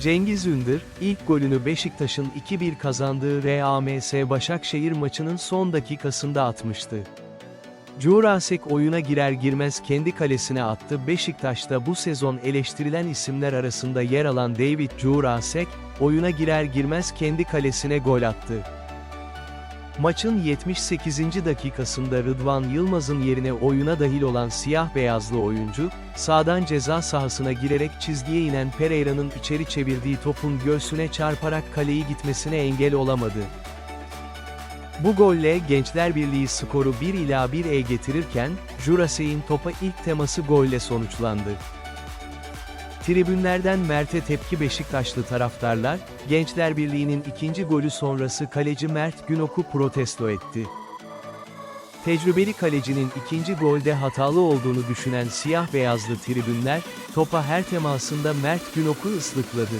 Cengiz Ündür, ilk golünü Beşiktaş'ın 2-1 kazandığı RAMS Başakşehir maçının son dakikasında atmıştı. Jurasek oyuna girer girmez kendi kalesine attı. Beşiktaş'ta bu sezon eleştirilen isimler arasında yer alan David Jurasek, oyuna girer girmez kendi kalesine gol attı. Maçın 78. dakikasında Rıdvan Yılmaz'ın yerine oyuna dahil olan siyah beyazlı oyuncu, sağdan ceza sahasına girerek çizgiye inen Pereira'nın içeri çevirdiği topun göğsüne çarparak kaleyi gitmesine engel olamadı. Bu golle Gençler Birliği skoru 1 ila 1'e getirirken, Jurasek'in topa ilk teması golle sonuçlandı. Tribünlerden Mert'e tepki Beşiktaşlı taraftarlar, Gençler Birliği'nin ikinci golü sonrası kaleci Mert Günok'u protesto etti. Tecrübeli kalecinin ikinci golde hatalı olduğunu düşünen siyah beyazlı tribünler, topa her temasında Mert Günok'u ıslıkladı.